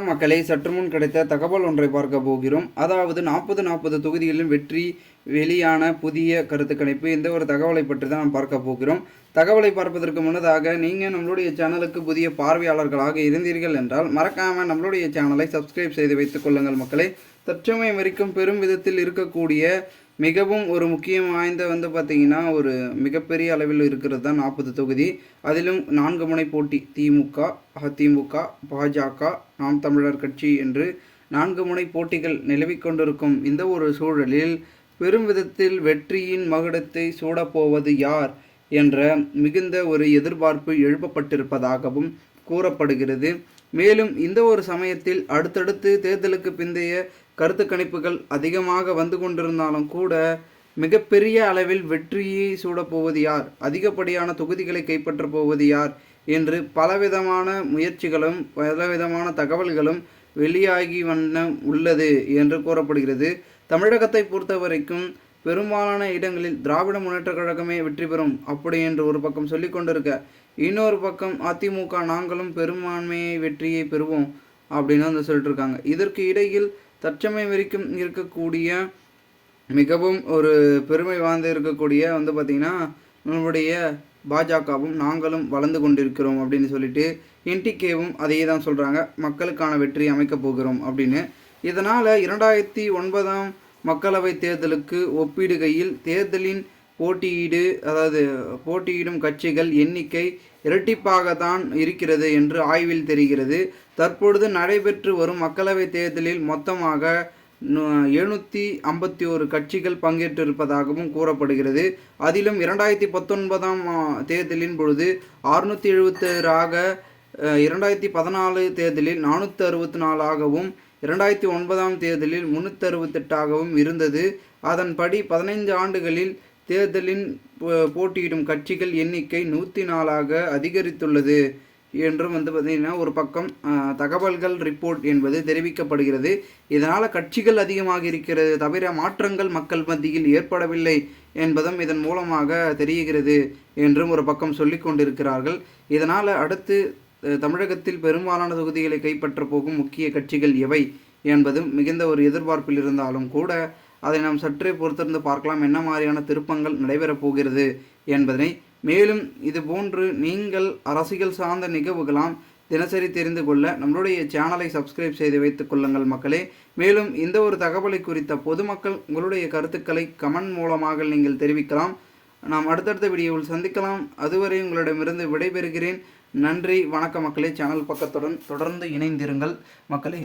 மக்களை சற்று முன் கிடைத்த தகவல் ஒன்றை பார்க்க போகிறோம். அதாவது நாற்பது நாற்பது தொகுதிகளிலும் வெற்றி வெளியான புதிய கருத்து கணிப்பு இந்த ஒரு தகவலை பற்றி தான் நாம் பார்க்க போகிறோம். தகவலை பார்ப்பதற்கு முன்னதாக நீங்கள் நம்மளுடைய சேனலுக்கு புதிய பார்வையாளர்களாக இருந்தீர்கள் என்றால் மறக்காமல் நம்மளுடைய சேனலை சப்ஸ்கிரைப் செய்து வைத்துக் கொள்ளுங்கள் மக்களை. தற்சமயம் வரைக்கும் பெரும் விதத்தில் இருக்கக்கூடிய மிகவும் ஒரு முக்கியம் வாய்ந்த வந்து பார்த்திங்கன்னா ஒரு மிகப்பெரிய அளவில் இருக்கிறது தான் நாற்பது தொகுதி. அதிலும் நான்கு முனை போட்டி திமுக அதிமுக பாஜக நாம் தமிழர் கட்சி என்று நான்கு முனை போட்டிகள் நிலவிக் கொண்டிருக்கும் இந்த ஒரு சூழலில் பெரும் விதத்தில் வெற்றியின் மகுடத்தை சூடப்போவது யார் என்ற மிகுந்த ஒரு எதிர்பார்ப்பு எழுப்பப்பட்டிருப்பதாகவும் கூறப்படுகிறது. மேலும் இந்த ஒரு சமயத்தில் அடுத்தடுத்து தேர்தலுக்கு பிந்தைய கருத்து கணிப்புகள் அதிகமாக வந்து கொண்டிருந்தாலும் கூட மிகப்பெரிய அளவில் வெற்றியை சூடப்போவது யார்? அதிகப்படியான தொகுதிகளை கைப்பற்றப் போவது யார்? என்று பலவிதமான முயற்சிகளும் பலவிதமான தகவல்களும் வெளியாகி வண்ண உள்ளது என்று கூறப்படுகிறது. தமிழகத்தை பொறுத்த வரைக்கும் பெரும்பாலான இடங்களில் திராவிட முன்னேற்ற கழகமே வெற்றி பெறும் அப்படி என்று ஒரு பக்கம் சொல்லி கொண்டிருக்க இன்னொரு பக்கம் அதிமுக நாங்களும் பெரும்பான்மையை வெற்றியை பெறுவோம் அப்படின்னு வந்து சொல்லிட்டு இருக்காங்க. இதற்கு இடையில் தற்சமயம் வரைக்கும் இருக்கக்கூடிய மிகவும் ஒரு பெருமை வாய்ந்து இருக்கக்கூடிய வந்து பார்த்திங்கன்னா நம்மளுடைய பாஜகவும் நாங்களும் வளர்ந்து கொண்டிருக்கிறோம் அப்படின்னு சொல்லிட்டு என்டிகேவும் அதையே தான் சொல்கிறாங்க மக்களுக்கான வெற்றி அமைக்கப் போகிறோம் அப்படின்னு. இதனால் இரண்டாயிரத்தி ஒன்பதாம் மக்களவை தேர்தலுக்கு ஒப்பிடுகையில் தேர்தலின் போட்டியீடு அதாவது போட்டியிடும் கட்சிகள் எண்ணிக்கை இரட்டிப்பாகத்தான் இருக்கிறது என்று ஆய்வில் தெரிகிறது. தற்பொழுது நடைபெற்று வரும் மக்களவைத் தேர்தலில் மொத்தமாக எழுநூற்றி ஐம்பத்தி ஒரு கட்சிகள் பங்கேற்றிருப்பதாகவும் கூறப்படுகிறது. அதிலும் இரண்டாயிரத்தி பத்தொன்பதாம் தேர்தலின் பொழுது அறுநூற்றி எழுபத்தேழாக இரண்டாயிரத்தி பதினாலு தேர்தலில் நானூற்றி அறுபத்தி நாலாகவும் இரண்டாயிரத்தி ஒன்பதாம் தேர்தலில் முன்னூற்றி அறுபத்தெட்டாகவும் இருந்தது. அதன்படி பதினைந்து ஆண்டுகளில் தேர்தலின் போட்டியிடும் கட்சிகள் எண்ணிக்கை நூற்றி நாலாக அதிகரித்துள்ளது என்றும் வந்து பார்த்திங்கன்னா ஒரு பக்கம் தகவல்கள் ரிப்போர்ட் என்பது தெரிவிக்கப்படுகிறது. இதனால் கட்சிகள் அதிகமாக இருக்கிறது தவிர மாற்றங்கள் மக்கள் மத்தியில் ஏற்படவில்லை என்பதும் இதன் மூலமாக தெரிகிறது என்றும் ஒரு பக்கம் சொல்லி கொண்டிருக்கிறார்கள். இதனால் அடுத்து தமிழகத்தில் பெரும்பாலான தொகுதிகளை கைப்பற்ற போகும் முக்கிய கட்சிகள் எவை என்பதும் மிகுந்த ஒரு எதிர்பார்ப்பில் இருந்தாலும் கூட அதை நாம் சற்றே பொறுத்திருந்து பார்க்கலாம். என்ன மாதிரியான திருப்பங்கள் நடைபெறப் போகிறது என்பதனை. மேலும் இது போன்று நீங்கள் அரசியல் சார்ந்த நிகழ்வுகளாம் தினசரி தெரிந்து கொள்ள நம்மளுடைய சேனலை சப்ஸ்கிரைப் செய்து வைத்துக் கொள்ளுங்கள் மக்களே. மேலும் இந்த ஒரு தகவலை குறித்த பொதுமக்கள் உங்களுடைய கருத்துக்களை கமெண்ட் மூலமாக நீங்கள் தெரிவிக்கலாம். நாம் அடுத்தடுத்த வீடியோவில் சந்திக்கலாம். அதுவரை உங்களிடமிருந்து விடைபெறுகிறேன். நன்றி வணக்க மக்களே. சேனல் பக்கத்துடன் தொடர்ந்து இணைந்திருங்கள் மக்களே.